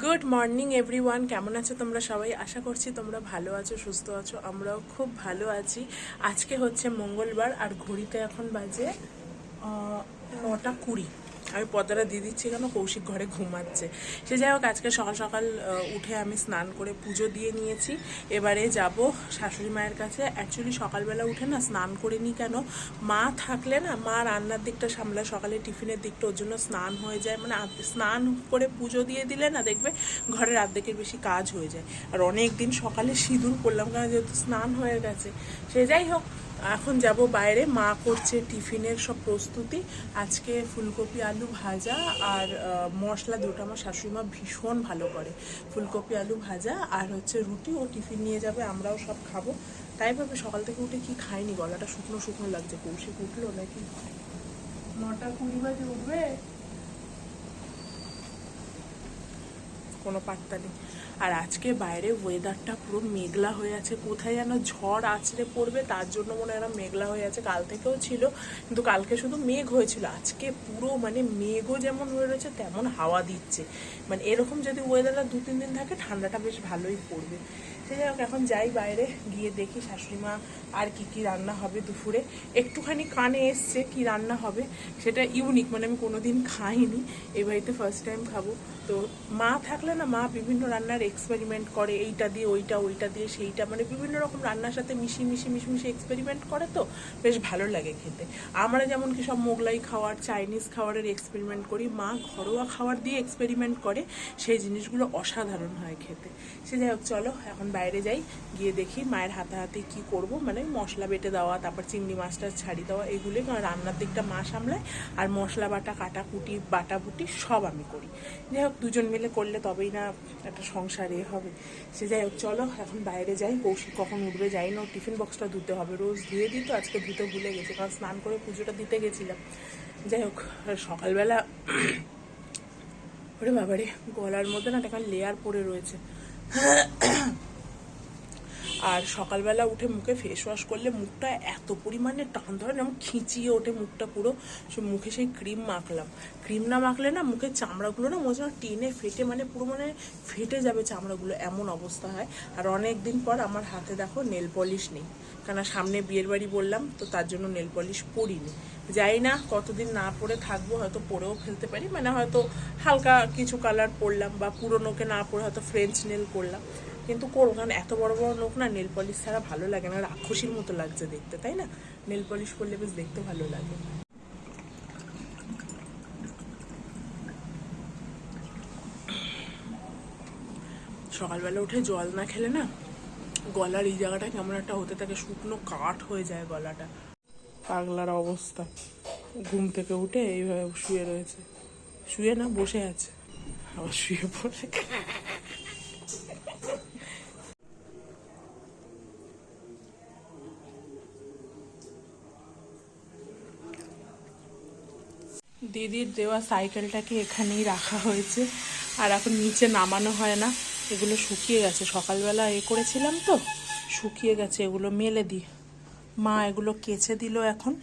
Good morning everyone কেমন আছো তোমরা সবাই? আশা করছি তোমরা ভালো আছো, সুস্থ আছো, আমরাও খুব ভালো আছি। আজকে হচ্ছে মঙ্গলবার, আর ঘড়িতে এখন বাজে নটা কুড়ি। আমি পর্দাটা দিয়ে দিচ্ছি কেন? কৌশিক ঘরে ঘুমাচ্ছে। সে যাই হোক, আজকে সকাল সকাল উঠে আমি স্নান করে পুজো দিয়ে নিয়েছি। এবারে যাব শাশুড়ি মায়ের কাছে। অ্যাকচুয়ালি সকালবেলা উঠে না স্নান করে নিই কেন? মা থাকলে না, মা রান্নার দিকটা সামলায় সকালে টিফিনের দিকটা ওর জন্য স্নান হয়ে যায়। মানে স্নান করে পুজো দিয়ে দিলে না দেখবে ঘরের অর্ধেকের বেশি কাজ হয়ে যায়। আর অনেক দিন সকালে সিঁদুর করলাম কারণ যেহেতু স্নান হয়ে গেছে। সে যাই হোক এখন যাব বাইরে। মা করছে টিফিনের সব প্রস্তুতি। আজকে ফুলকপি, আলু ভাজা আর মশলা দুটো। আমার শাশুড়িমা ভীষণ ভালো করে ফুলকপি, আলু ভাজা আর হচ্ছে রুটি। ও টিফিন নিয়ে যাবে, আমরাও সব খাব। তাই ভাবে সকাল থেকে উঠে কি খাইনি? গলাটা শুকনো শুকনো লাগছে। কৌশিক উঠল নাকি? নটা কুড়ি বাজে উঠবে। কোনো পাত্তা নেই। আর আজকে বাইরে ওয়েদারটা পুরো মেঘলা হয়ে আছে। কোথায় যেন ঝড় আছড়ে পড়বে, তার জন্য মনে হয় মেঘলা হয়ে আছে। কাল থেকেও ছিল, কিন্তু কালকে শুধু মেঘ হয়েছিল। আজকে পুরো মানে মেঘও যেমন হয়ে রয়েছে, তেমন হাওয়া দিচ্ছে। মানে এরকম যদি ওয়েদারটা দু তিন দিন থাকে, ঠান্ডাটা বেশ ভালোই পড়বে। সে যাই হোক, এখন যাই বাইরে, গিয়ে দেখি শাশুড়ি মা আর কি কি রান্না হবে দুপুরে। একটুখানি কানে এসছে কি রান্না হবে, সেটা ইউনিক মানে আমি কোনোদিন খাইনি। এই বাড়িতে ফার্স্ট টাইম খাব। তো মা থাকলে না, মা বিভিন্ন রান্নার এক্সপেরিমেন্ট করে, এইটা দিয়ে, ওইটা ওইটা দিয়ে, সেইটা মানে বিভিন্ন রকম রান্নার সাথে মিশিয়ে মিশিয়ে মিশিয়ে মিশিয়ে এক্সপেরিমেন্ট করে তো, বেশ ভালো লাগে খেতে। আমরা যেমন কি সব মোগলাই খাওয়ার চাইনিজ খাবারের এক্সপেরিমেন্ট করি, মা ঘরোয়া খাবার দিয়ে এক্সপেরিমেন্ট করে, সেই জিনিসগুলো অসাধারণ হয় খেতে। সে যাই হোক, চলো, এখন বাইরে যাই, গিয়ে দেখি মায়ের হাতে হাতে কি করব মানে মশলা বেটে দেওয়া, তারপর চিংড়ি মাছটা ছাড়ি দেওয়া, এগুলো রান্নার দিকটা মা সামলায়, আর মশলা বাটা, কাটা কুটি, বাটা বুটি সব আমি করি। যাই হোক, দুজন মিলে করলে তবেই না একটা সংসারে হবে। সে যাই হোক, চলো এখন বাইরে যাই, কৌশিক কখন উঠবে যাই না টিফিন বক্সটা ধুতে হবে, রোজ ধুয়ে দিই তো, আজকে ধুতে ভুলে গেছি, কারণ স্নান করে পুজোটা দিতে গেছিলাম। যাই হোক, সকালবেলা ওরে বাবারে, গলার মধ্যে না একটা লেয়ার পড়ে রয়েছে। আর সকালবেলা উঠে মুখে ফেস ওয়াশ করলে মুখটা এত পরিমাণে টান ধরে না খিঁচিয়ে ওঠে মুখটা পুরো। সে মুখে সেই ক্রিম মাখলাম। ক্রিম না মাখলে না মুখের চামড়াগুলো না মনে হয় টেনে ফেটে মানে পুরো মানে ফেটে যাবে চামড়াগুলো, এমন অবস্থা হয়। আর অনেক দিন পর আমার হাতে দেখো নেল পলিশ নেই। কেন সামনে বিয়ের বাড়ি বললাম, তো তার জন্য নেল পলিশ পরিনি। যাই না, কতদিন না পরে থাকব হয়তো পরেও ফেলতে পারি মানে হয়তো হালকা কিছু কালার পরলাম বা পুরোনোকে না পরে হয়তো ফ্রেঞ্চ নেল করলাম। কিন্তু করব কারণ এত বড় বড় লোক না নেল পলিশ ছাড়া ভালো লাগে না, রাক্ষসীর মতো লাগছে দেখতে, তাই না? নেল পলিশ করলে বেশ দেখতে ভালো লাগে। সকালবেলা উঠে জল না খেলে না গলার এই জায়গাটা কেমন একটা হতে থাকে, শুকনো কাঠ হয়ে যায় গলাটা। পাগলার অবস্থা। ঘুম থেকে উঠে এইভাবে শুয়ে রয়েছে। শুয়ে না, বসে আছে। আবার শুয়ে পড়ে। দিদির দেওয়া সাইকেলটাকে এখানেই রাখা হয়েছে। আর এখন নিচে নামানো হয় না। এগুলো শুকিয়ে গেছে। সকালবেলা এ করেছিলাম তো। শুকিয়ে গেছে। এগুলো মেলে দিই মা এগুলো কেচে দিল এখন।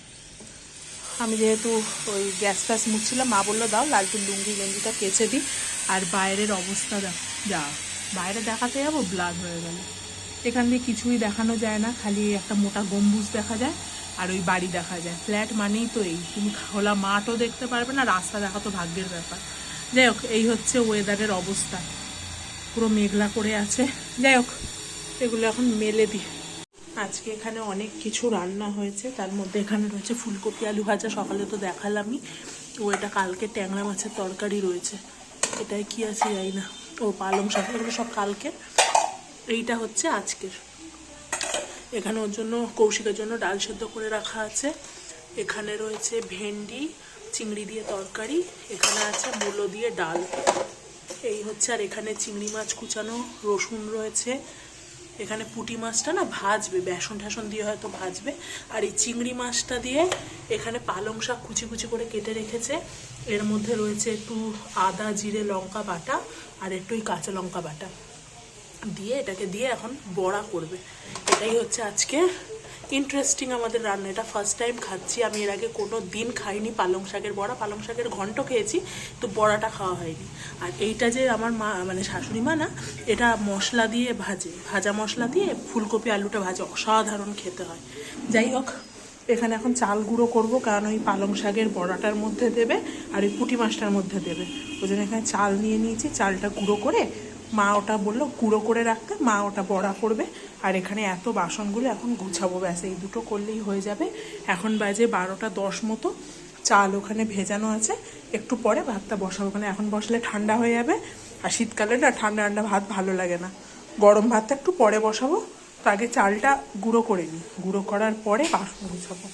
আমি যেহেতু ওই গ্যাস ফ্যাস মুছছিলাম, মা বলল, দাও লালটুর লুঙ্গি, গেঞ্জিটা কেচে দিই আর বাইরের অবস্থা দাও যা। বাইরে দেখাতে যাব, ব্লাড হয়ে গেল। এখান দিয়ে কিছুই দেখানো যায় না। খালি একটা মোটা গম্বুজ দেখা যায়। আর ওই বাড়ি দেখা যায়। ফ্ল্যাট মানেই তো এই। তুমি খোলা মাঠও দেখতে পারবে না, রাস্তা দেখা তো ভাগ্যের ব্যাপার। যাই হোক, এই হচ্ছে ওয়েদারের অবস্থা। পুরো মেঘলা করে আছে। যাই হোক, এগুলো এখন মেলে দিই। আজকে এখানে অনেক কিছু রান্না হয়েছে। তার মধ্যে এখানে রয়েছে ফুলকপি, আলু ভাজা, সকালে তো দেখালামই। ও এটা কালকে ট্যাংরা মাছের তরকারি রয়েছে। এটাই কি আছে জানি না। ও পালং শাক, এগুলো সব কালকে এইটা হচ্ছে আজকের। এখানে ওর জন্য কৌশিকের জন্য ডাল সেদ্ধ করে রাখা আছে। এখানে রয়েছে ভেন্ডি, চিংড়ি দিয়ে তরকারি, এখানে আছে মূলো দিয়ে ডাল। এই হচ্ছে আর এখানে চিংড়ি মাছ কুচানো রসুন রয়েছে। এখানে পুঁটি মাছটা না ভাজবে, বেসন ঠেসন দিয়ে হয়তো ভাজবে। আর এই চিংড়ি মাছটা দিয়ে এখানে পালং শাক কুচি কুচি করে কেটে রেখেছে। এর মধ্যে রয়েছে একটু আদা, জিরে, লঙ্কা বাটা আর একটু কাঁচা লঙ্কা বাটা। দিয়ে এটাকে দিয়ে এখন বড়া করবে। এটাই হচ্ছে আজকে ইন্টারেস্টিং আমাদের রান্না এটা ফার্স্ট টাইম খাচ্ছি। আমি এর আগে কোনো দিন খাইনি পালং শাকের বড়া। পালং শাকের ঘন্ট খেয়েছি, তো বড়াটা খাওয়া হয়নি। আর এইটা যে আমার মা মানে শাশুড়ি মা না, এটা মশলা দিয়ে ভাজে। ভাজা মশলা দিয়ে ফুলকপি আলুটা ভাজে। অসাধারণ খেতে হয়। যাই হোক, এখানে এখন চাল গুঁড়ো করব, কারণ ওই পালং শাকের বড়াটার মধ্যে দেবে আর ওই পুঁটি মাছটার মধ্যে দেবে। ওই জন্য এখানে চাল নিয়ে নিয়েছি। চালটা গুঁড়ো করে মা ওটা বলল গুঁড়ো করে রাখতে মা ওটা বড়া করবে। আর এখানে এত বাসনগুলো এখন গুছাবো, ব্যাস, এই দুটো করলেই হয়ে যাবে। এখন বাজে বারোটা দশ মতো, চাল ওখানে ভেজানো আছে। একটু পরে ভাতটা বসাবো, ওখানে এখন বসলে ঠান্ডা হয়ে যাবে। আর শীতকালে না ঠান্ডা ঠান্ডা ভাত ভালো লাগে না। গরম ভাতটা একটু পরে বসাবো, তো আগে চালটা গুঁড়ো করে নিই। গুঁড়ো করার পরে বাসন গুছাবো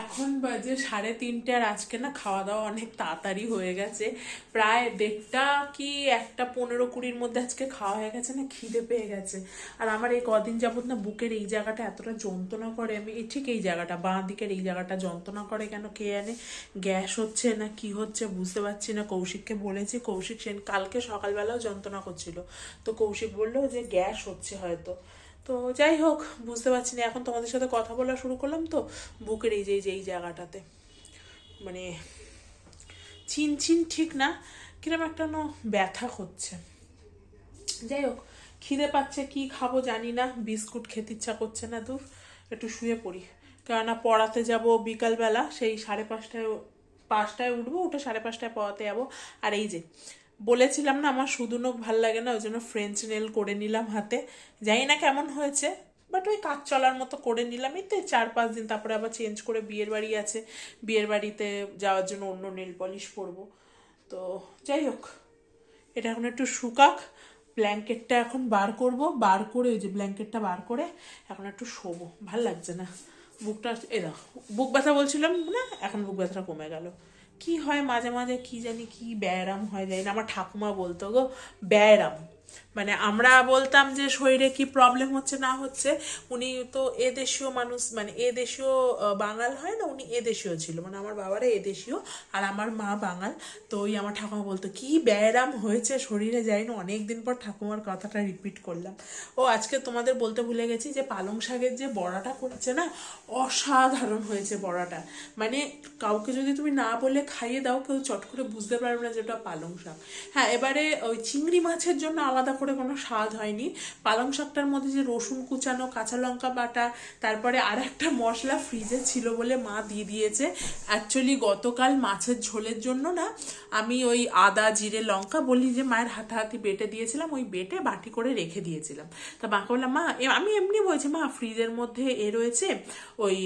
এখন বাজে সাড়ে তিনটে আর আজকে না খাওয়া দাওয়া অনেক তাড়াতাড়ি হয়ে গেছে। প্রায় দেড়টা কি একটা পনেরো কুড়ির মধ্যে আজকে খাওয়া হয়ে গেছে, না খিদে পেয়ে গেছে। আর আমার এই কদিন যাবত না বুকের এই জায়গাটা এতটা যন্ত্রণা করে, আমি ঠিক এই জায়গাটা, বাঁ দিকের এই জায়গাটা যন্ত্রণা করে কেন কে জানে, গ্যাস হচ্ছে না, কি হচ্ছে বুঝতে পারছি না। কৌশিককে বলেছি, কৌশিক সেন কালকে সকালবেলাও যন্ত্রণা করছিল। তো কৌশিক বলল যে গ্যাস হচ্ছে হয়তো। তো যাই হোক, বুঝতে পারছি না, এখন তোমাদের সাথে কথা বলা শুরু করলাম তো, বুকের এই যে, এই জায়গাটাতে। মানে চিন চিন ঠিক না, কিরম একটা না ব্যথা হচ্ছে যাই হোক, খিদে পাচ্ছে, কি খাব জানি না, বিস্কুট খেতে ইচ্ছা করছে না দূর, একটু শুয়ে পড়ি। কেননা পড়াতে যাব বিকালবেলা, সেই সাড়ে পাঁচটায় পাঁচটায় উঠবো, উঠে সাড়ে পাঁচটায় পড়াতে যাব। আর এই যে বলেছিলাম না, আমার শুধু নখ ভালো লাগে না ওই জন্য ফ্রেঞ্চ নেল করে নিলাম হাতে। জানি না কেমন হয়েছে বাট ওই কাজ চলার মতো করে নিলাম। এই তো চার পাঁচ দিন, তারপরে আবার চেঞ্জ করে বিয়ের বাড়ি আছে। বিয়ের বাড়িতে যাওয়ার জন্য অন্য নেল পলিশ পরবো। তো যাই হোক, এটা এখন একটু শুকাক। ব্ল্যাঙ্কেটটা এখন বার করব, বার করে ওই যে ব্ল্যাঙ্কেটটা বার করে এখন একটু শোবো। ভালো লাগছে না। বুকটা এ বুক ব্যথা বলছিলাম না, এখন বুক ব্যথাটা কমে গেল। কি হয় মাঝে মাঝে কি জানি কি ব্যায়াম হয় জানি না, আমার ঠাকুমা বলতো গো, ব্যায়াম। মানে আমরা বলতাম যে শরীরে কি প্রবলেম হচ্ছে, না হচ্ছে, উনি তো এ দেশীয় মানুষ মানে এ দেশীয় বাঙাল হয় না, উনি এ দেশীয় ছিল। মানে আমার বাবারা এ দেশীয় আর আমার মা বাঙাল। তো ওই আমার ঠাকুমা বলতো, কি ব্যায়াম হয়েছে শরীরে? যাই না অনেক দিন পর ঠাকুমার কথাটা রিপিট করলাম। ও আজকে তোমাদের বলতে ভুলে গেছি যে পালং শাকের যে বড়াটা করছে না, অসাধারণ হয়েছে বড়াটা। মানে কাউকে যদি তুমি না বলে খাইয়ে দাও, কেউ চট করে বুঝতে পারবে না যে ওটা পালং শাক। হ্যাঁ এবারে ওই চিংড়ি মাছের জন্য আলাদা করে কোনো স্বাদ হয়নি। পালং শাকটার মধ্যে যে রসুন কুচানো, কাঁচা লঙ্কা বাটা, তারপরে আর একটা মশলা ফ্রিজে ছিল বলে মা দিয়ে দিয়েছে। অ্যাকচুয়ালি গতকাল মাছের ঝোলের জন্য না, আমি ওই আদা, জিরে, লঙ্কা বলি যে মায়ের হাতাহাতি বেটে দিয়েছিলাম, ওই বেটে বাটি করে রেখে দিয়েছিলাম। তা মাকে বললাম মা আমি এমনি বলছি, মা ফ্রিজের মধ্যে এ রয়েছে ওই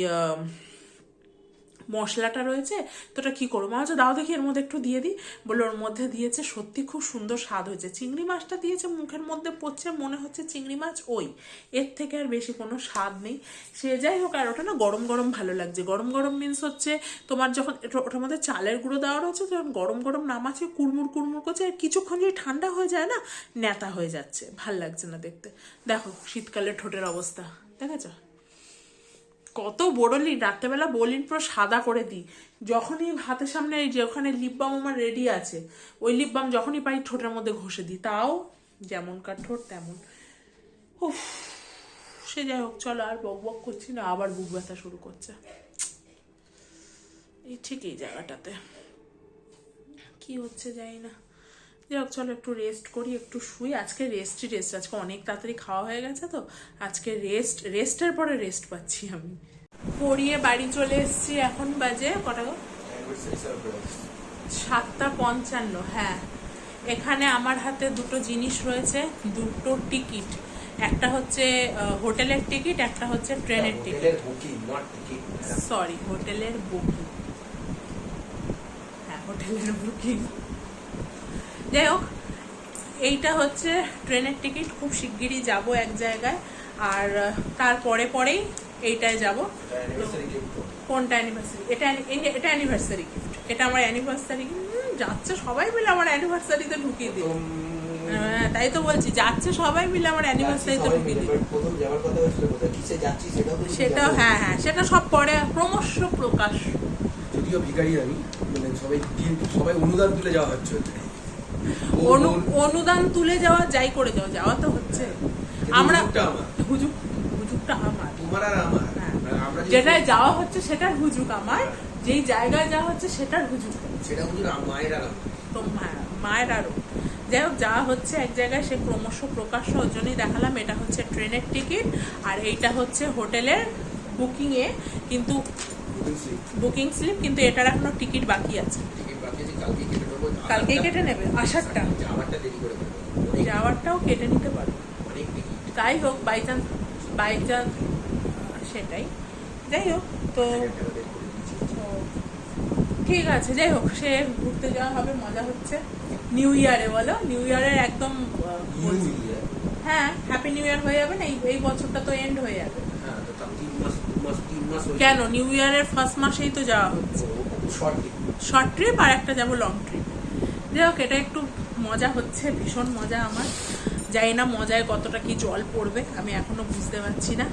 মশলাটা রয়েছে, তো ওটা কী করব? মা দাও দেখি, এর মধ্যে একটু দিয়ে দিই। বলে ওর মধ্যে দিয়েছে সত্যি খুব সুন্দর স্বাদ হয়েছে। চিংড়ি মাছটা দিয়েছে, মুখের মধ্যে পড়ছে, মনে হচ্ছে চিংড়ি মাছ ওই। এর থেকে আর বেশি কোনো স্বাদ নেই। সে যাই হোক, আর ওটা না গরম গরম ভালো লাগছে। গরম গরম মিন্স হচ্ছে তোমার যখন ওটার মধ্যে চালের গুঁড়ো দেওয়া রয়েছে যখন গরম গরম নামাচ্ছে কুড়মুড় কুড়মুড় করছে, আর কিছুক্ষণ যদি ঠান্ডা হয়ে যায় না নেতা হয়ে যাচ্ছে। ভালো লাগছে না দেখতে। দেখো, শীতকালে ঠোঁটের অবস্থা, দেখেছ? কত বড়লিন রাত্রেবেলা বলিন পুরো সাদা করে দিই। যখনই হাতের সামনে এই যে ওখানে লিপ বাম আমার রেডি আছে, ওই লিপ বাম যখনই পাই ঠোঁটের মধ্যে ঘষে দিই। তাও যেমনকার ঠোঁট, তেমন। উফ, সে যাই হোক, চলো আর বক বক করছি না, আবার বুক ব্যথা শুরু করছে। এই ঠিক এই জায়গাটাতে। কি হচ্ছে জানি না। যাই হোক চলো একটু রেস্ট করি একটু শুই। আজকে রেস্টই রেস্ট আজকে অনেক তাড়াতাড়ি খাওয়া হয়ে গেছে তো। আজকে রেস্ট রেস্টের পরে রেস্ট পাচ্ছি আমি। পড়িয়ে বাড়ি চলে এসেছি এখন বাজে কটা সাতটা পঞ্চান্ন হ্যাঁ। এখানে আমার হাতে দুটো জিনিস রয়েছে দুটো টিকিট একটা হচ্ছে হোটেলের টিকিট একটা হচ্ছে ট্রেনের টিকিট সরি হোটেলের বুকিং হ্যাঁ হোটেলের বুকিং যাই হোক এইটা হচ্ছে ট্রেনের টিকিট। খুব শিগগিরই যাব এক জায়গায়। আর তারপরে পরেই এইটায় যাব। কোনটা অ্যানিভার্সারি এটা এটা অ্যানিভার্সারি গিফট এটা আমার অ্যানিভার্সারি যাচ্ছে সবাই মিলে আমার অ্যানিভার্সারিতে ঢুকিয়ে দিল। হ্যাঁ তাই তো বলছি যাচ্ছে সবাই মিলে আমার অ্যানিভার্সারিতে ঢুকিয়ে দিল। যাচ্ছি সেটাও হ্যাঁ হ্যাঁ সেটা সব পরে ক্রমশ প্রকাশ। যদিও ভিখারি আমি মানে সবাই সবাই অনুদান তুলে যাওয়া হচ্ছে। অনুদান তুলে যাওয়া যাই করে যাওয়া যাওয়া তো হচ্ছে। আমরা। হুজুক হুজুকটা আমার। তোমার আর আমার। হ্যাঁ। যেটায় যাওয়া হচ্ছে সেটার হুজুক আমার যেই জায়গায় যাওয়া হচ্ছে সেটার হুজুক সেটা হুজুর মায়ের আর তো মায়ের আরও যাই হোক যাওয়া হচ্ছে এক জায়গায় সে ক্রমশ প্রকাশ্য ওর জন্যই দেখালাম এটা হচ্ছে ট্রেনের টিকিট আর এইটা হচ্ছে হোটেলের বুকিংয়ে কিন্তু বুকিং স্লিপ। কিন্তু এটার এখনও টিকিট বাকি আছে। টিকিট বাকি আছে, নেব। কালকেই কেটে নেবে আসারটা যাওয়ারটাও কেটে নিতে পারো। তাই হোক বাই চান্স বাই চান্স সেটাই। যাই হোক তো। ঠিক আছে যাই হোক সে ঘুরতে যাওয়া হবে মজা হচ্ছে। নিউ ইয়ারে বলো নিউ ইয়ারের একদম। হ্যাঁ হ্যাপি নিউ ইয়ার হয়ে যাবে না এই বছরটা তো এন্ড হয়ে যাবে। হ্যাঁ, কেন? নিউ ইয়ারের ফার্স্ট মাসেই তো যাওয়া হচ্ছে। শর্ট ট্রিপ আর একটা যাব লং ট্রিপ যাই হোক এটা একটু মজা হচ্ছে, ভীষণ মজা আমার। জানি না মজায় কতটা কি জল পড়বে, আমি এখনও বুঝতে পারছি না।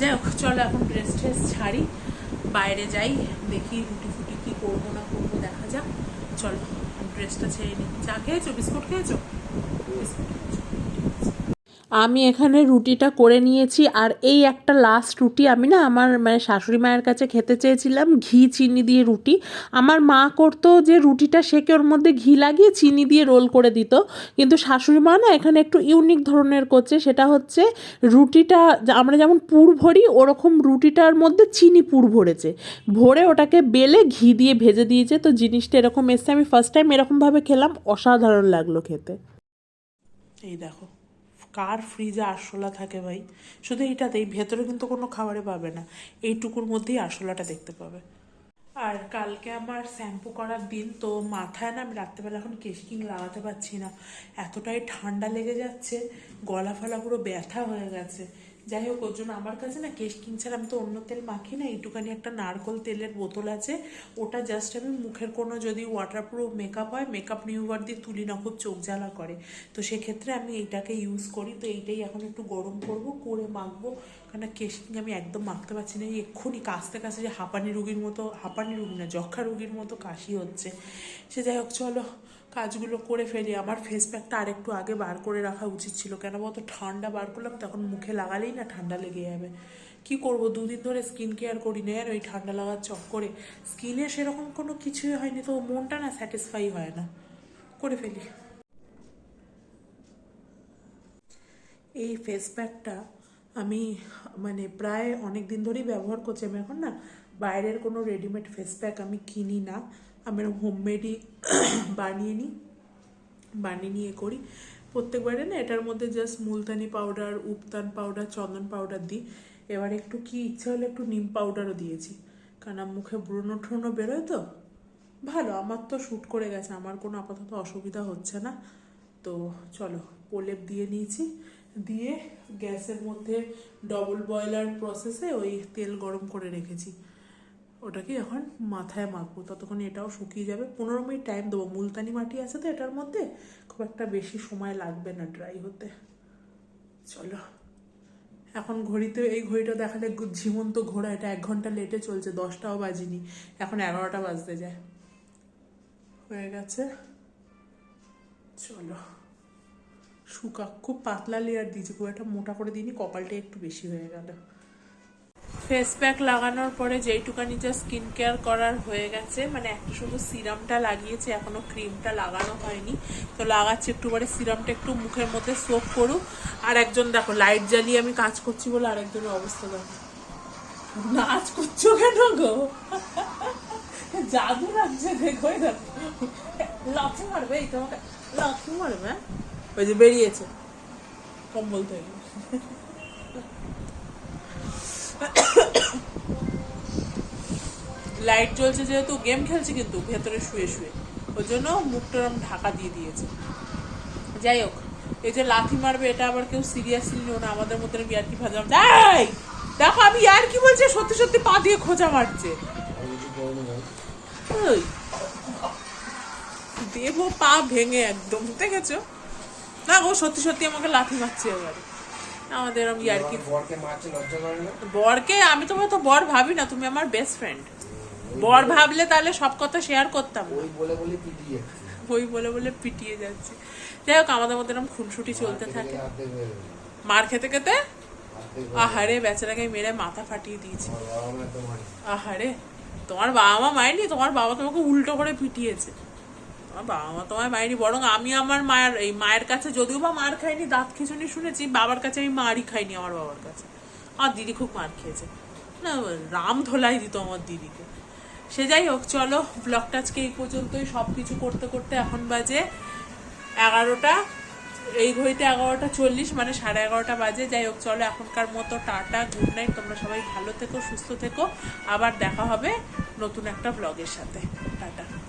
যাই হোক চলো এখন ড্রেস ট্রেস ছাড়ি, বাইরে যাই, দেখি রুটি ফুটি কী করব না করব, দেখা যাক। চলো ড্রেসটা ছেড়ে নিই। চা খেয়েছো? বিস্কুট খেয়েছো? বিস্কুট আমি এখানে রুটিটা করে নিয়েছি আর এই একটা লাস্ট রুটি আমি না আমার মানে শাশুড়ি মায়ের কাছে খেতে চেয়েছিলাম ঘি চিনি দিয়ে রুটি। আমার মা করতো যে রুটিটা সেকে ওর মধ্যে ঘি লাগিয়ে চিনি দিয়ে রোল করে দিত। কিন্তু শাশুড়ি মা না এখানে একটু ইউনিক ধরনের করছে, সেটা হচ্ছে রুটিটা আমরা যেমন পুর ভরি, ওরকম রুটিটার মধ্যে চিনি পুর ভরেছে। ভরে ওটাকে বেলে ঘি দিয়ে ভেজে দিয়েছে, তো জিনিসটা এরকম এসছে। আমি ফার্স্ট টাইম এরকমভাবে খেলাম, অসাধারণ লাগল খেতে। এই দেখো। কার ফ্রিজে আরশোলা থাকে ভাই? শুধু এইটাতেই ভেতরে কিন্তু কোনো খাবারে পাবে না। এইটুকুর মধ্যেই আরশোলাটা দেখতে পাবে। আর কালকে আমার শ্যাম্পু করার দিন, তো মাথায় না আমি রাত্রেবেলা এখন কেশকিং লাগাতে পারছি না। এতটাই ঠান্ডা লেগে যাচ্ছে, গলা ফলা পুরো ব্যথা হয়ে গেছে। যাই হোক, ওর জন্য আমার কাছে না কেশকিং ছাড়া আমি তো অন্য তেল মাখি না, এইটুখানি একটা নারকল তেলের বোতল আছে। ওটা জাস্ট আমি মুখের কোনো যদি ওয়াটারপ্রুফ মেকআপ হয় মেকআপ রিমুভার দিয়ে তুলি না, খুব চোখ জ্বালা করে। তো সেক্ষেত্রে আমি এইটাকে ইউজ করি, তো এইটাই এখন একটু গরম করব, করে মাখবো। কারণ কেশকিং আমি একদম মাখতে পারছি না এক্ষুনি কাশতে কাশতে যে হাঁপানি রুগীর মতো, হাঁপানি রুগী না যক্ষা রুগীর মতো কাশি হচ্ছে। সে যাই হোক, চলো কাজগুলো করে ফেলি। আমার ফেস প্যাকটা আরেকটু আগে বার করে রাখা উচিত ছিল। কেন বলতো? ঠান্ডা বার করলাম, তখন মুখে লাগালেই না ঠান্ডা লেগে যাবে। কি করব? দুদিন ধরে স্কিন কেয়ার করি না আর ওই ঠান্ডা লাগার চক্করে। স্কিনে সেরকম কোনো কিছুই হয়নি, তো মনটা না স্যাটিসফাই হয় না। করে ফেলি। এই ফেস প্যাকটা আমি মানে প্রায় অনেক দিন ধরেই ব্যবহার করছি। আমি এখন না বাইরের কোনো রেডিমেড ফেস প্যাক আমি কিনি না। আমি হোমমেডই বানিয়ে নিই, বানিয়ে নিয়ে করি। প্রত্যেকবারে না এটার মধ্যে জাস্ট মুলতানি পাউডার উপতান পাউডার চন্দন পাউডার দিই। এবার একটু কি ইচ্ছা হলে একটু নিম পাউডারও দিয়েছি। কারণ মুখে ব্রণ ঠ্রণ বেরোয় তো। ভালো, আমার তো শ্যুট করে গেছে, আমার কোনো আপাতত অসুবিধা হচ্ছে না। তো চলো, প্রলেপ দিয়ে নিয়েছি। দিয়ে গ্যাসের মধ্যে ডবল বয়লার প্রসেসে ওই তেল গরম করে রেখেছি। ওটাকে এখন মাথায় মাখবো। ততক্ষণ এটাও শুকিয়ে যাবে। পনেরো মিনিট টাইম দেবো। মুলতানি মাটি আছে তো এটার মধ্যে। খুব একটা বেশি সময় লাগবে না ড্রাই হতে। চলো। এখন ঘড়িতে, এই ঘড়িটা দেখালে ঝিমন্ত ঘোড়া। এটা এক ঘণ্টা লেটে চলছে। দশটাও বাজিনি। এখন এগারোটা বাজতে যায়। হয়ে গেছে। চলো। শুকা খুব পাতলা লেয়ার দিয়েছি। খুব একটা মোটা করে দিইনি। কপালটা একটু বেশি হয়ে গেল। ফেস প্যাক লাগানোর পরে যেইটুকানি যা স্কিন কেয়ার করার হয়ে গেছে মানে একটা শুধু সিরামটা লাগিয়েছে, এখনও ক্রিমটা লাগানো হয়নি। তো লাগাচ্ছি একটু পরে, সিরামটা একটু মুখের মধ্যে সোপ করুক। আর একজন দেখো লাইট জ্বালিয়ে আমি কাজ করছি বলে আরেকজনের অবস্থা দেখো। নাচ করছ কেন গো? জাদু লাগছে দেখো। লাথি মারবে, এই তোমাকে লাথি মারবে হ্যাঁ? ওই যে বেরিয়েছে, কম্বল থেকে। লাইট জ্বলছে যেহেতু, গেম খেলছে কিন্তু, ভেতরে শুয়ে শুয়ে। ওই জন্য মুখটা ঢাকা দিয়ে দিয়েছে। যাই হোক, এই যে লাথি মারবে, এটা আবার কেউ সিরিয়াসলি নিও না, আমাদের মধ্যে ইয়ার্কি ভাজা যাই দেখো, আমি আর কি বলছি, সত্যি সত্যি পা দিয়ে খোঁজা মারছে। দেব পা ভেঙে একদম, দেখেছ? না গো, সত্যি সত্যি আমাকে লাথি মারছে এবারে। আমাদের এরম ইয়ার্কি আমার বরকে মারছে লজ্জা করে না? বরকে আমি তোমার তো বর ভাবি না তুমি আমার বেস্ট ফ্রেন্ড বর ভাবলে তাহলে সব কথা শেয়ার করতাম। ওই বলে বলে পিটিয়ে যাচ্ছে ওই বলে বলে পিটিয়ে যাচ্ছে যাই হোক আমাদের মধ্যে এরকম খুনসুটি চলতে থাকে। মার খেতে খেতে। আহারে বেচারাকে মেরে মাথা ফাটিয়ে দিয়েছে। আহারে তোমার বাবা মা মায়নি তোমার বাবা তোমাকে উল্টো করে পিটিয়েছে তোমার বাবা মা তোমায় মায়েনি বরং আমি আমার মায়ের, এই মায়ের কাছে যদিও বা মার খাইনি, দাঁত খিচুনি শুনেছি, বাবার কাছে আমি মারই খাইনি আমার বাবার কাছে। আমার দিদি খুব মার খেয়েছে। না, রাম ধোলাই দিত আমার দিদিকে। সে যাই হোক, চলো ব্লগটা আজকে এই পর্যন্তই। সব কিছু করতে করতে এখন বাজে এগারোটা, এই ঘড়িতে এগারোটা চল্লিশ মানে সাড়ে এগারোটা বাজে। যাই হোক, চলো, এখনকার মতো টাটা গুড নাইট তোমরা সবাই ভালো থেকো, সুস্থ থেকো। আবার দেখা হবে নতুন একটা ব্লগের সাথে। টাটা।